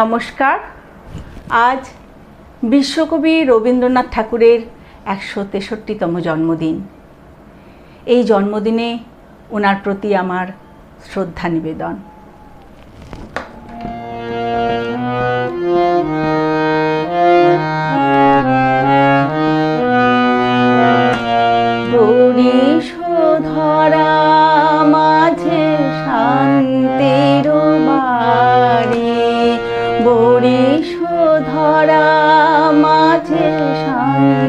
নমস্কার। আজ বিশ্বকবি রবীন্দ্রনাথ ঠাকুরের একশো তেষট্টিতম জন্মদিন। এই জন্মদিনে ওনার প্রতি আমার শ্রদ্ধা নিবেদন। 接上。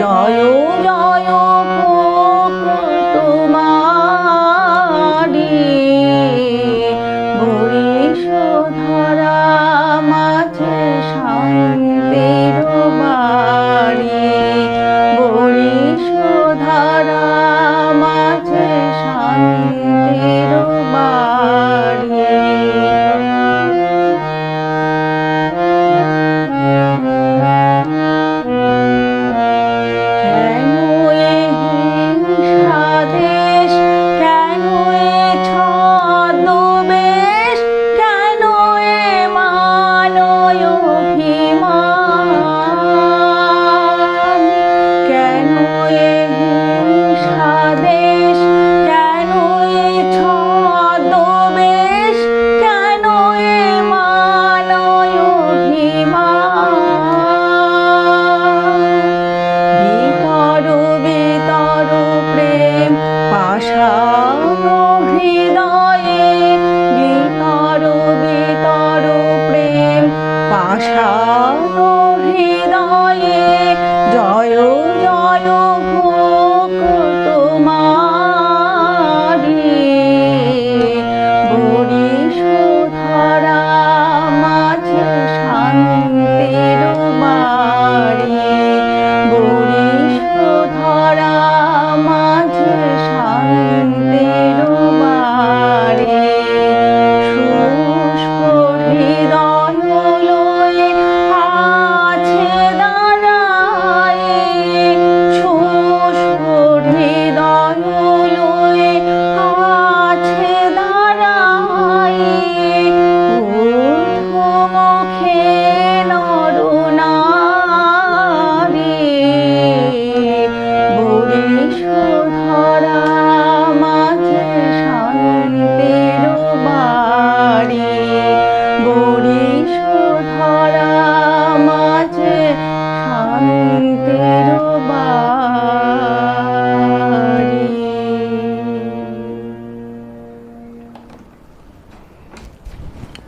জয় জয় তোমারি বরিষ ধরা মাঝে শান্তির বাড়ি বরিষ ধরা মাঝে শান্তি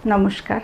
নমস্কার।